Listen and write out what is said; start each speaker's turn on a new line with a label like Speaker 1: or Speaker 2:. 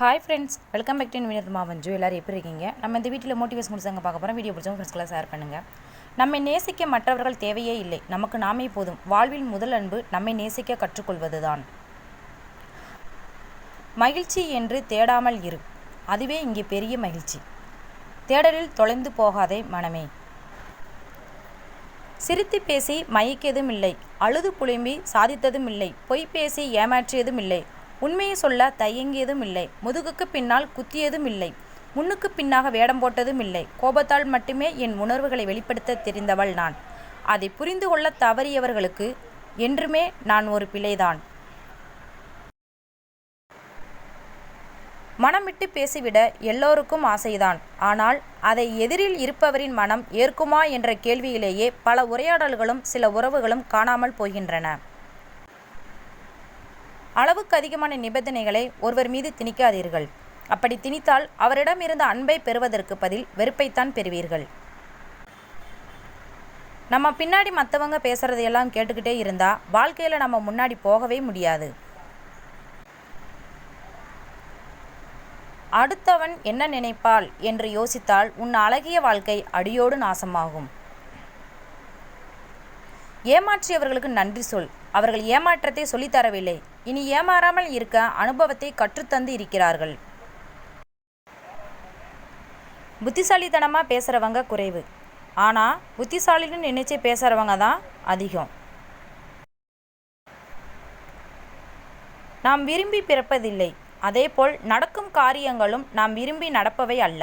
Speaker 1: Hi friends welcome back to வினர் மாவஞ்சு எல்லோரும் எப்படி இருக்கீங்க? நம்ம இந்த வீட்டில் மோட்டிவேஷன் முடிச்சாங்க பார்க்க போகிறோம் வீடியோ பிடிச்சவங்க ஃப்ரெண்ட்ஸ்க்கெல்லாம் ஷேர் பண்ணுங்கள் நம்மை நேசிக்க மற்றவர்கள் தேவையே இல்லை. நமக்கு நாமே போதும். வாழ்வில் முதல் அன்பு நம்மை நேசிக்க கற்றுக்கொள்வதுதான். மகிழ்ச்சி என்று தேடாமல் இரு. அதுவே இங்கே பெரிய மகிழ்ச்சி. தேடலில் தொலைந்து போகாதே மனமே. சிரித்து பேசி மயக்கியதும் இல்லை. அழுது புழும்பி சாதித்ததும் இல்லை. பொய் பேசி ஏமாற்றியதும் இல்லை. உண்மையை சொல்ல தயங்கியதும் இல்லை. முதுகுக்கு பின்னால் குத்தியதும் இல்லை. முன்னுக்கு பின்னாக வேடம் போட்டதும் இல்லை. கோபத்தால் மட்டுமே என் உணர்வுகளை வெளிப்படுத்த தெரிந்தவள் நான். அதை புரிந்து கொள்ள தவறியவர்களுக்கு என்றுமே நான் ஒரு பிழைதான். மனம் விட்டு பேசிவிட எல்லோருக்கும் ஆசைதான். ஆனால் அதை எதிரில் இருப்பவரின் மனம் ஏற்குமா என்ற கேள்வியிலேயே பல உரையாடல்களும் சில உறவுகளும் காணாமல் போகின்றன. அளவுக்கு அதிகமான நிபந்தனைகளை ஒருவர் மீது திணிக்காதீர்கள். அப்படி திணித்தால் அவரிடம் இருந்த அன்பை பெறுவதற்கு பதில் வெறுப்பைத்தான் பெறுவீர்கள். நம்ம பின்னாடி மற்றவங்க பேசுகிறதையெல்லாம் கேட்டுக்கிட்டே இருந்தால் வாழ்க்கையில் நம்ம முன்னாடி போகவே முடியாது. அடுத்தவன் என்ன நினைப்பாள் என்று யோசித்தால் உன் அழகிய வாழ்க்கை அடியோடு நாசமாகும். ஏமாற்றியவர்களுக்கு நன்றி சொல். அவர்கள் ஏமாற்றத்தை சொல்லித்தரவில்லை. இனி ஏமாறாமல் இருக்க அனுபவத்தை கற்றுத்தந்து இருக்கிறார்கள். புத்திசாலித்தனமாக பேசுகிறவங்க குறைவு. ஆனால் புத்திசாலின்னு நினைச்சு பேசுகிறவங்க தான் அதிகம். நாம் விரும்பி பிறப்பதில்லை. அதேபோல் நடக்கும் காரியங்களும் நாம் விரும்பி நடப்பவை அல்ல.